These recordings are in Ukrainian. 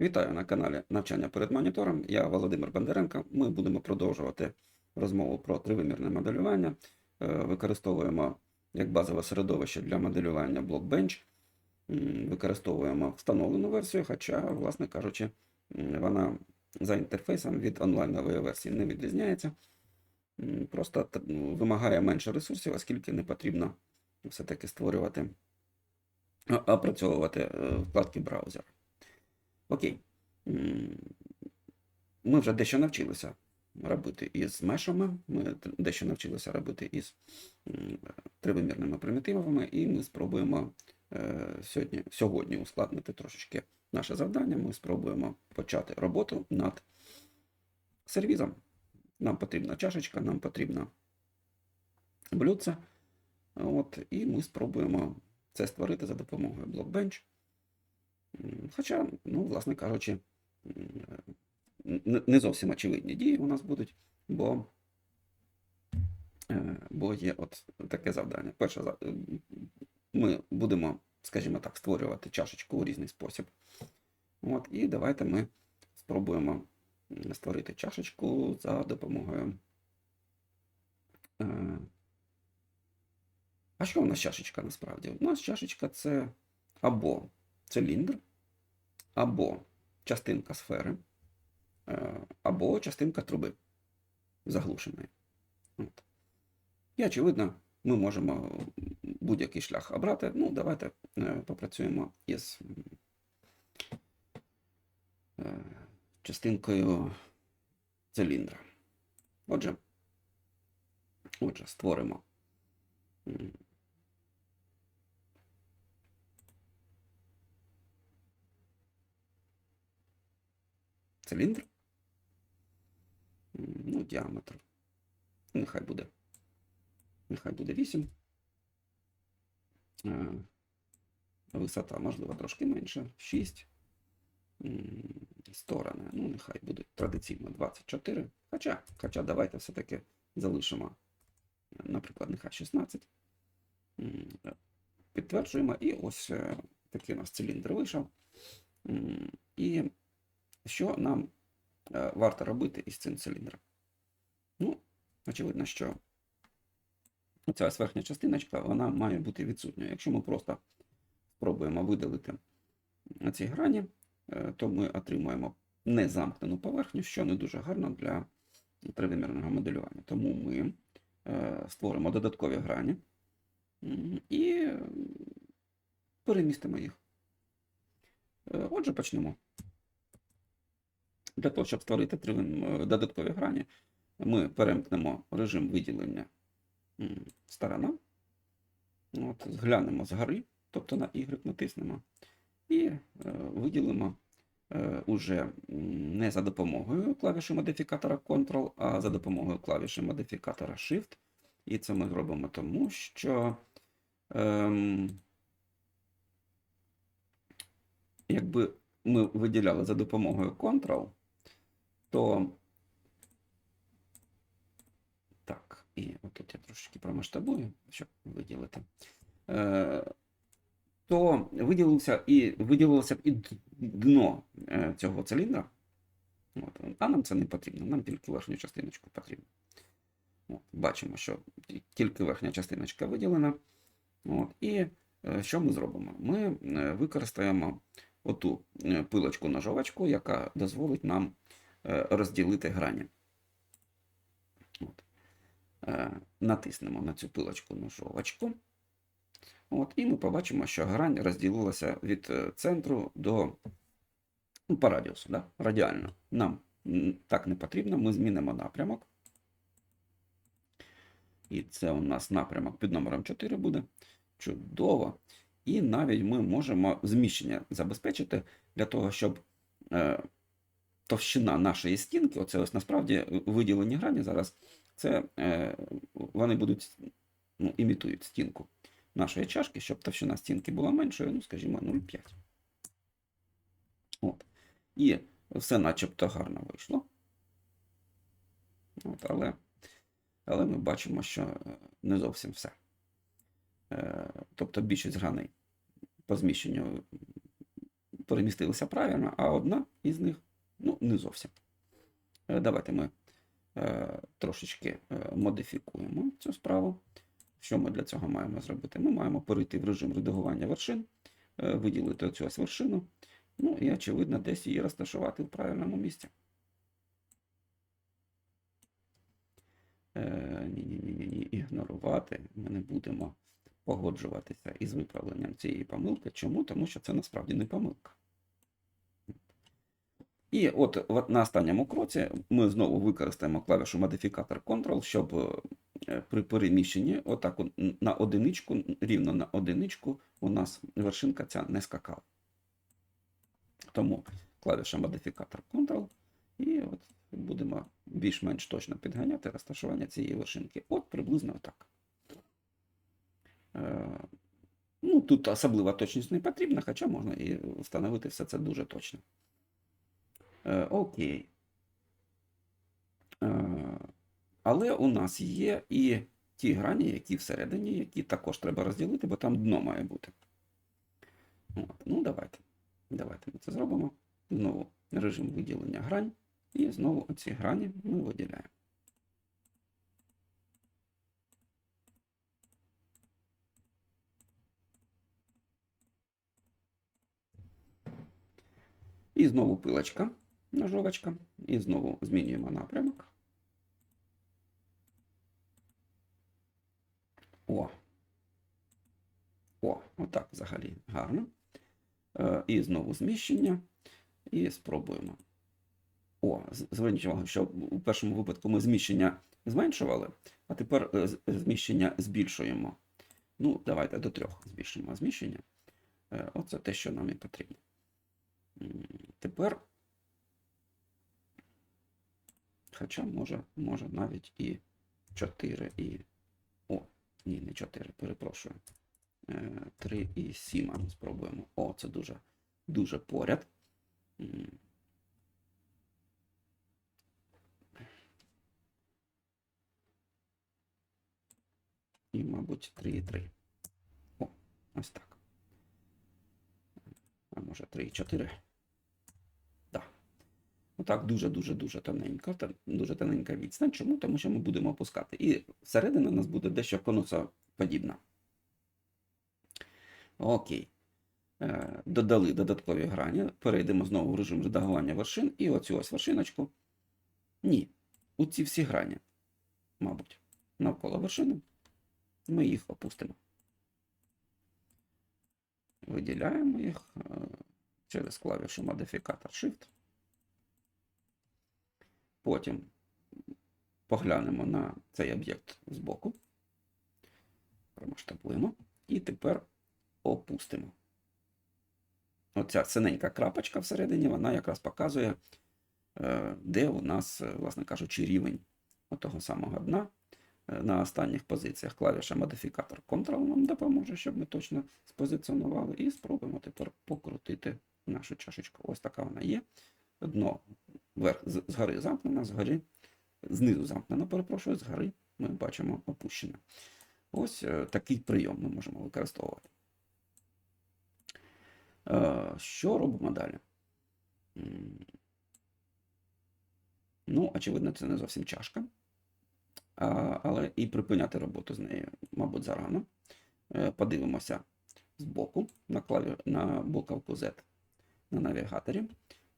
Вітаю на каналі Навчання перед монітором. Я Володимир Бондаренко. Ми будемо продовжувати розмову про тривимірне моделювання. Е, Використовуємо як базове середовище для моделювання Blockbench. Використовуємо встановлену версію, хоча, власне кажучи, вона за інтерфейсом від онлайнової версії не відрізняється. Просто ну, вимагає менше ресурсів, оскільки не потрібно все-таки створювати, опрацьовувати е, вкладки браузера. Окей. Ми вже дещо навчилися робити із мешами, ми дещо навчилися робити із тривимірними примітивами, і ми спробуємо е, сьогодні, сьогодні ускладнити трошечки наше завдання. Ми спробуємо почати роботу над сервізом. Нам потрібна чашечка, нам потрібно блюдце. От, і ми спробуємо це створити за допомогою Blockbench. Хоча, ну, власне кажучи, не- не зовсім очевидні дії у нас будуть, бо, е, бо є от таке завдання. Перше, ми будемо, скажімо так, створювати чашечку у різний спосіб. От, і давайте ми спробуємо створити чашечку за допомогою. е, А що у нас чашечка насправді? У нас чашечка це або циліндр, або частинка сфери, е, або частинка труби заглушеної. От. І, очевидно, ми можемо будь-який шлях обрати. Ну, давайте е, попрацюємо із е, частинкою циліндра. Отже, отже, створимо циліндр. Ну, діаметр. Нехай буде. Нехай буде 8. Е, Висота, можливо, трошки менше. 6. М, Сторони. Ну, нехай буде традиційно 24. Хоча, хоча давайте все-таки залишимо, наприклад, нехай 16. Підтверджуємо. І ось е, такий у нас циліндр вийшов. І що нам е, варто робити із цим циліндром? Ну, очевидно, що ця верхня частиночка вона має бути відсутньою. Якщо ми просто спробуємо видалити ці грані, е, то ми отримуємо незамкнену поверхню, що не дуже гарно для тривимірного моделювання. Тому ми е, створимо додаткові грані і е, перемістимо їх. Е, Отже, почнемо. Для того, щоб створити е, додаткові грані, ми перемкнемо режим виділення сторона. От, зглянемо згори, тобто на Y натиснемо, і е, виділимо е, уже не за допомогою клавіші модифікатора Ctrl, а за допомогою клавіші модифікатора Shift. І це ми зробимо тому, що ем, якби ми виділяли за допомогою Ctrl, то так, і отут я трошечки промасштабую, щоб виділити. Е, то виділився і виділилося б і дно е, цього циліндра. От. А нам це не потрібно, нам тільки верхню частиночку потрібно. От. Бачимо, що тільки верхня частиночка виділена. От. І е, що ми зробимо? Ми використаємо оту е, пилочку-ножовочку, яка дозволить нам розділити грані. От. Е, Натиснемо на цю пилочку-ножовочку. От, і ми побачимо, що грань розділилася від е, центру до ну, по радіусу, да? радіально. Нам так не потрібно, ми змінимо напрямок. І це у нас напрямок під номером 4 буде. Чудово. І навіть ми можемо зміщення забезпечити для того, щоб е, товщина нашої стінки, оце ось насправді виділені грані зараз, це е, вони будуть ну, імітують стінку нашої чашки, щоб товщина стінки була меншою, ну, скажімо, 0,5. От. І все начебто гарно вийшло. От, але, але ми бачимо, що е, не зовсім все. Е, Тобто більшість граней по зміщенню перемістилися правильно, а одна із них ну, не зовсім. Е, Давайте ми е, трошечки е, модифікуємо цю справу. Що ми для цього маємо зробити? Ми маємо перейти в режим редагування вершин, е, виділити цю ось вершину, ну і, очевидно, десь її розташувати в правильному місці. Е, Ні-ні-ні, ігнорувати. Ми не будемо погоджуватися із виправленням цієї помилки. Чому? Тому що це насправді не помилка. І от на останньому кроці ми знову використаємо клавішу модифікатор Ctrl, щоб е, при переміщенні отак от на одиничку, рівно на одиничку, у нас вершинка ця не скакала. Тому клавіша модифікатор Ctrl, і от будемо більш-менш точно підганяти розташування цієї вершинки. От приблизно отак. Е, Ну, тут особлива точність не потрібна, хоча можна і встановити все це дуже точно. Е, Окей. Е, Але у нас є і ті грані, які всередині, які також треба розділити, бо там дно має бути. От. Ну, давайте. Давайте ми це зробимо. Знову режим виділення грань. І знову оці грані ми виділяємо. І знову пилочка, ножовочка. І знову змінюємо напрямок. О. О, отак взагалі гарно. Е, І знову зміщення. І спробуємо. О, зверніть увагу, що у першому випадку ми зміщення зменшували, а тепер е, зміщення збільшуємо. Ну, давайте до трьох збільшимо зміщення. Е, Оце те, що нам і потрібно. Тепер, хоча може, може навіть і 4 і. О, ні, не 4, перепрошую. 3 і 7 ми спробуємо. О, це дуже, дуже поряд. І, мабуть, 3 і 3. О, ось так. А може 3 і 4. Так. Отак дуже-дуже-дуже тоненько. та- Дуже тоненька відстань. Чому? Тому що ми будемо опускати. І всередина у нас буде дещо конусоподібна. Окей. Е, Додали додаткові грані. Перейдемо знову в режим редагування вершин. І оцю ось вершиночку. Ні. У ці всі грані, мабуть, навколо вершини. Ми їх опустимо. Виділяємо їх е, через клавішу модифікатор Shift. Потім поглянемо на цей об'єкт збоку. Промасштабуємо. І тепер опустимо. Оця синенька крапочка всередині, вона якраз показує, е, де у нас, е, власне кажучи, рівень того самого дна. Е, На останніх позиціях клавіша модифікатор Ctrl нам допоможе, щоб ми точно спозиціонували. І спробуємо тепер покрутити нашу чашечку. Ось така вона є. Дно вверх згори замкнено, згори, знизу замкнено, перепрошую, згори ми бачимо опущене. Ось е, такий прийом ми можемо використовувати. Е, Що робимо далі? Ну, очевидно, це не зовсім чашка. Але і припиняти роботу з нею, мабуть, зарано. Е, Подивимося збоку на, клаві... на буковку Z на навігаторі.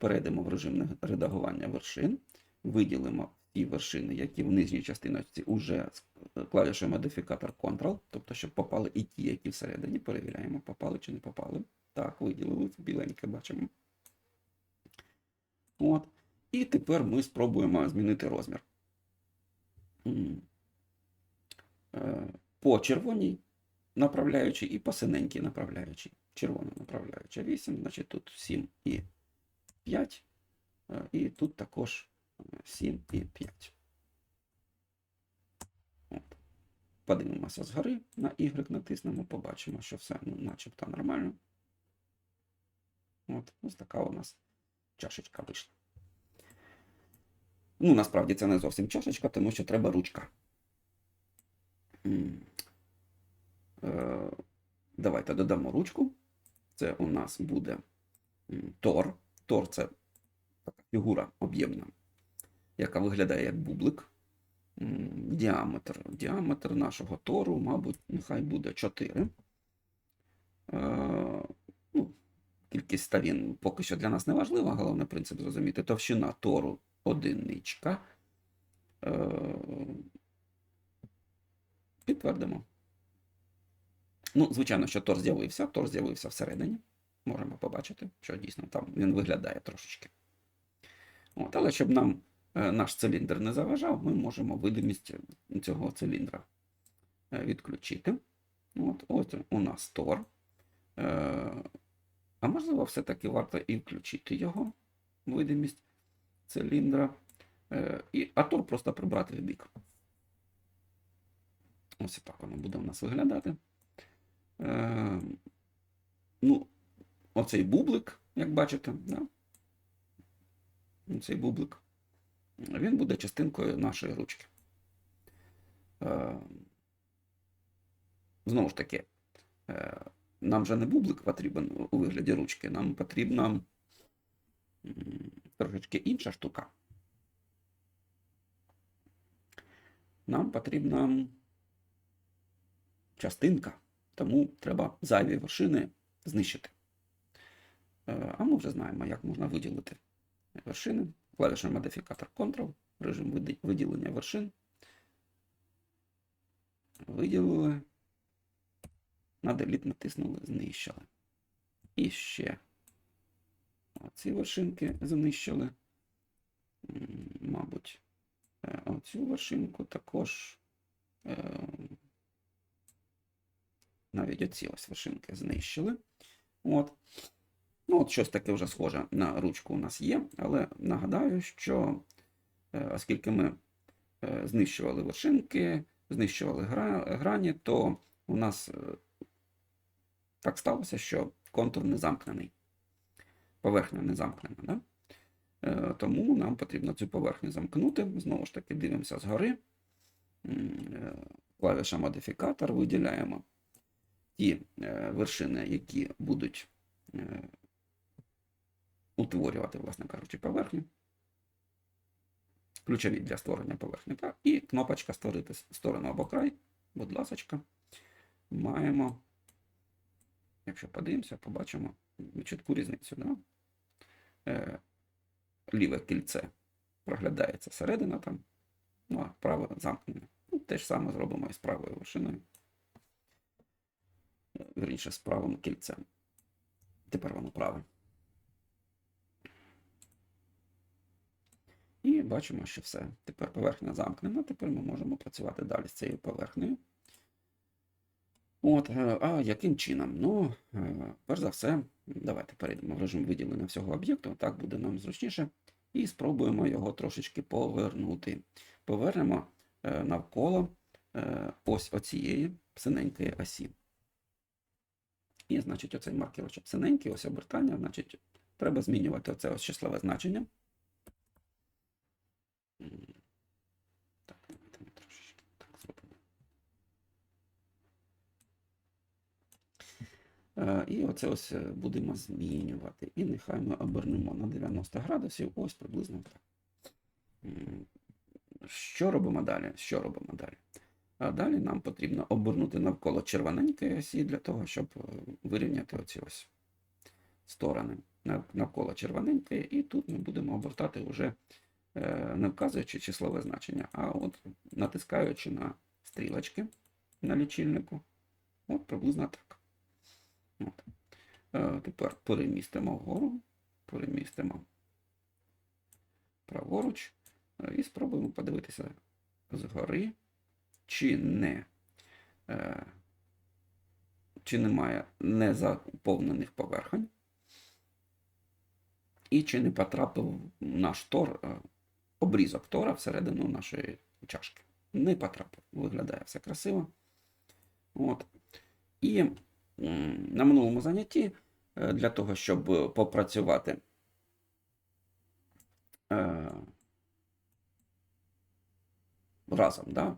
Перейдемо в режим редагування вершин, виділимо ті вершини, які в нижній частиночці вже з клавішою модифікатор Ctrl, тобто, щоб попали і ті, які всередині. Перевіряємо, попали чи не попали. Так, виділили, біленьке бачимо. От. І тепер ми спробуємо змінити розмір. Е, По червоній направляючій і по синенькій направляючій. Червона направляюча 8, значить тут 7 і 5. е, І тут також е, 7 і 5. От. Подивимося згори, на Y натиснемо, побачимо, що все ну, начебто нормально. От, ось така у нас чашечка вийшла. Ну, насправді це не зовсім чашечка, тому що треба ручка. Е, Давайте додамо ручку. Це у нас буде тор. Тор це така фігура об'ємна, яка виглядає як бублик. Діаметр. Діаметр нашого тору, мабуть, нехай буде 4. Е, ну, кількість сторін поки що для нас не важлива, головне принцип зрозуміти. Товщина тору одиничка. Е, підтвердимо. Ну, звичайно, що тор з'явився, тор з'явився всередині. Можемо побачити, що дійсно там він виглядає трошечки. От, але щоб нам е, наш циліндр не заважав, ми можемо видимість цього циліндра е, відключити. От, ось у нас тор. Е, а можливо, все-таки варто і включити його видимість циліндра. А тор просто прибрати в бік. Ось так воно буде у нас виглядати. Ну, оцей бублик, як бачите, да? цей бублик, він буде частинкою нашої ручки. Е, знову ж таки, е, нам же не бублик потрібен у вигляді ручки, нам потрібна трошечки інша штука. Нам потрібна частинка, тому треба зайві вершини знищити. Е, А ми вже знаємо, як можна виділити вершини. Клавіша модифікатор Ctrl, режим виділення вершин. Виділили. На Delete натиснули, знищили. І ще ці вершинки знищили. Мабуть, е, оцю вершинку також. е, Навіть оці ось вершинки знищили. От. Ну, от щось таке вже схоже на ручку у нас є, але нагадаю, що е, оскільки ми е, знищували вершинки, знищували грані, то у нас е, так сталося, що контур не замкнений. Поверхня не замкнена. Да? Тому нам потрібно цю поверхню замкнути. Знову ж таки, дивимося згори. Клавіша модифікатор, виділяємо ті вершини, які будуть утворювати, власне кажучи, поверхню. Ключові для створення поверхні. Так? І кнопочка створити сторону або край. Будь ласочка, маємо. Якщо подивимося, побачимо чітку різницю. Да? Е, ліве кільце проглядається середина там, ну а праве замкнене. Ну, те ж саме зробимо і з правою вершиною. Е, Вірніше, з правим кільцем. Тепер воно праве. Бачимо, що все. Тепер поверхня замкнена. Тепер ми можемо працювати далі з цією поверхнею. От, е, а яким чином? Ну, е, перш за все, давайте перейдемо в режим виділення всього об'єкту, так буде нам зручніше. І спробуємо його трошечки повернути. Повернемо е, навколо ось оцієї синенької осі. І, значить, оцей маркерочок синенький, ось обертання, значить, треба змінювати оце ось числове значення. Так, давайте ми трошечки так зробимо. Е, І оце ось е, будемо змінювати. І нехай ми обернемо на 90 градусів, ось приблизно так. Що робимо далі? Що робимо далі? А далі нам потрібно обернути навколо червоненької осі для того, щоб е, вирівняти оці ось сторони навколо червоненької, і тут ми будемо обертати вже не вказуючи числове значення, а от натискаючи на стрілочки на лічильнику. От приблизно так. От. Е, Тепер перемістимо вгору, перемістимо праворуч е, і спробуємо подивитися згори, чи не е, чи немає незаповнених поверхонь, і чи не потрапив наш тор, е, обрізок тора всередину нашої чашки. Не потрапив. Виглядає все красиво. От. І на минулому занятті е, для того, щоб попрацювати е, разом, да,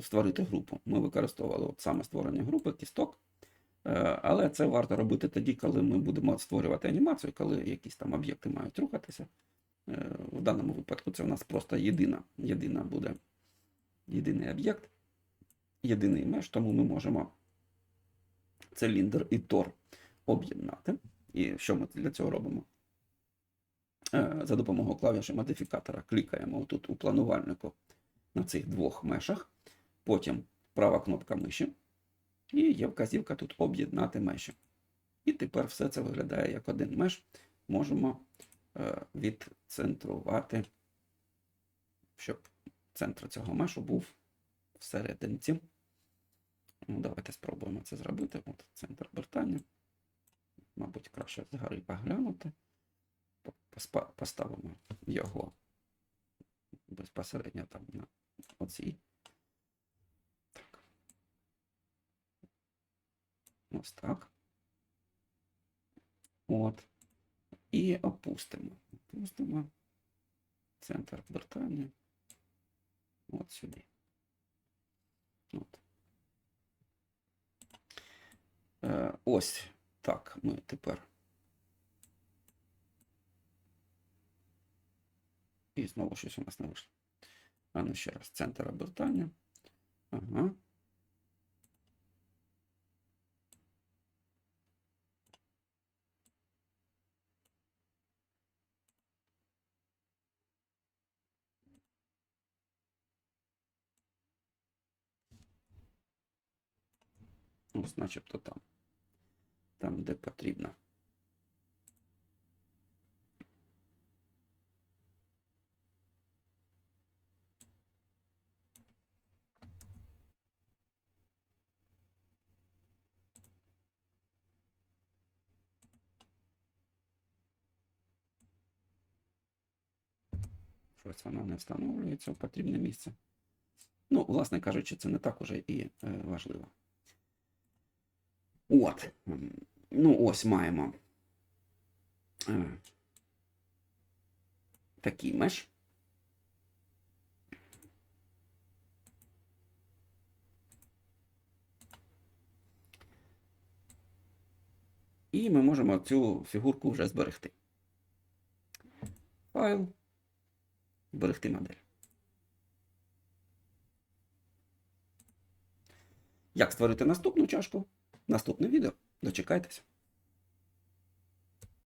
створити групу, ми використовували от саме створення групи, кісток. Е, Але це варто робити тоді, коли ми будемо створювати анімацію, коли якісь там об'єкти мають рухатися. Е, В даному випадку це у нас просто єдина, єдина буде єдиний об'єкт, єдиний меж, тому ми можемо циліндр і тор об'єднати. І що ми для цього робимо? Е, За допомогою клавіші модифікатора клікаємо тут у планувальнику на цих двох мешах, потім права кнопка миші, і є вказівка тут об'єднати меші. І тепер все це виглядає як один меш. Можемо відцентрувати, щоб центр цього мешу був всерединці. Ну, давайте спробуємо це зробити. От центр обертання. Мабуть, краще згори поглянути. Поставимо його безпосередньо там на оцій. Так. Ось так. От. І опустимо. Опустимо центр обертання. От сюди. От. Е, ось так ми тепер. І знову щось у нас не вийшло. А ну ще раз, центр обертання. Ага. Ось, начебто там. Там, де потрібно. Щось воно не встановлюється в потрібне місце. Ну, власне кажучи, це не так уже і е, важливо. От. Ну, ось маємо е, такий меш. І ми можемо цю фігурку вже зберегти. Файл. Зберегти модель. Як створити наступну чашку? Наступне відео. Дочекайтеся.